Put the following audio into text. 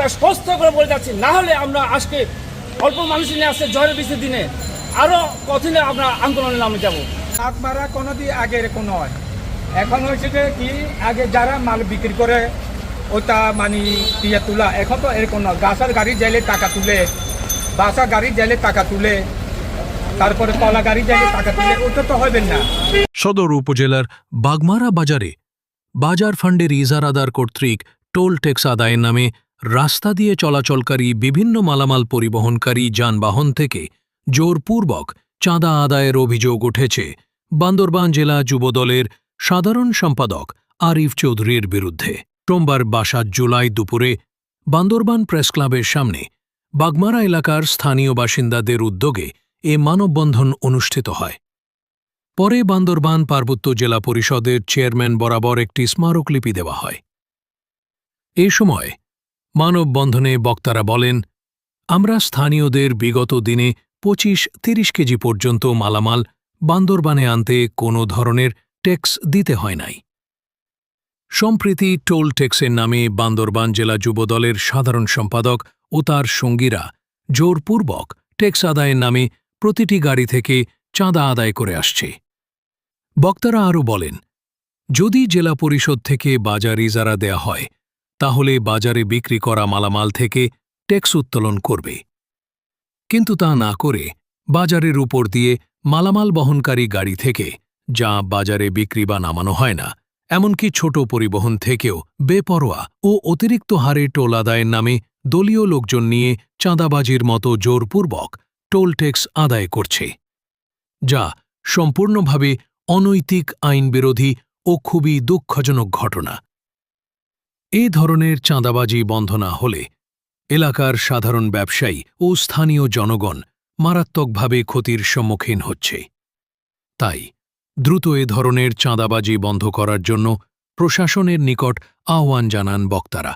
আপনারা স্পষ্ট করে বলে যাচ্ছি না হলে আমরা আজকে অল্প মানুষ নিয়ে আসছে জ্বরের বৃষ্টির দিনে। আরও কঠিনে আমরা আন্দোলনে নামে যাব। হাত মারা কোনো দিয়ে আগে এরকম নয়। এখন হয়েছে যে কি আগে যারা মাল বিক্রি করে ওটা মানে দিয়ে তোলা এখন তো এরকম নয়। গাছের গাড়ি যাইলে টাকা তুলে বাসা গাড়ি যাইলে টাকা তুলে তারপরে কলা গাড়ি যাইলে টাকা তুলে ওটা তো হবে না। সদর উপজেলার বাগমারা বাজারে বাজার ফান্ডের ইজারাদার কর্তৃক টোল ট্যাক্স আদায়ের নামে রাস্তা দিয়ে চলাচলকারী বিভিন্ন মালামাল পরিবহনকারী যানবাহন থেকে জোরপূর্বক চাঁদা আদায়ের অভিযোগ উঠেছে। বান্দরবান জেলা যুবদলের সাধারণ সম্পাদক আরিফ চৌধুরীর বিরুদ্ধে। সোমবার বাসাত জুলাই দুপুরে বান্দরবান প্রেস ক্লাবের সামনে বাগমারা এলাকার স্থানীয় বাসিন্দাদের উদ্যোগে এ মানববন্ধন অনুষ্ঠিত হয়। পরে বান্দরবান পার্বত্য জেলা পরিষদের চেয়ারম্যান বরাবর একটি স্মারকলিপি দেওয়া হয়। এ সময় মানববন্ধনে বক্তারা বলেন, আমরা স্থানীয়দের বিগত দিনে পঁচিশ তিরিশ কেজি পর্যন্ত মালামাল বান্দরবানে আনতে কোনো ধরনের ট্যাক্স দিতে হয় নাই। সম্প্রীতি টোল ট্যাক্সের নামে বান্দরবান জেলা যুবদলের সাধারণ সম্পাদক ও তার সঙ্গীরা জোরপূর্বক ট্যাক্স আদায়ের নামে প্রতিটি গাড়ি থেকে চাঁদা আদায় করে আসছে। বক্তারা আরও বলেন, যদি জেলা পরিষদ থেকে বাজার ইজারা দেয়া হয় তাহলে বাজারে বিক্রি করা মালামাল থেকে ট্যাক্স উত্তোলন করবে। কিন্তু তা না করে বাজারের উপর দিয়ে মালামাল বহনকারী গাড়ি থেকে, যা বাজারে বিক্রি বা নামানো হয় না, এমনকি ছোট পরিবহন থেকেও বেপরোয়া ও অতিরিক্ত হারে টোল আদায়ের নামে দলীয় লোকজন নিয়ে চাঁদাবাজির মতো জোরপূর্বক টোল ট্যাক্স আদায় করছে, যা সম্পূর্ণভাবে অনৈতিক আইনবিরোধী ও খুবই দুঃখজনক ঘটনা। এ ধরনের চাঁদাবাজি বন্ধ না হলে এলাকার সাধারণ ব্যবসায়ী ও স্থানীয় জনগণ মারাত্মকভাবে ক্ষতির সম্মুখীন হচ্ছে। তাই দ্রুত এ ধরনের চাঁদাবাজি বন্ধ করার জন্য প্রশাসনের নিকট আহ্বান জানান বক্তারা।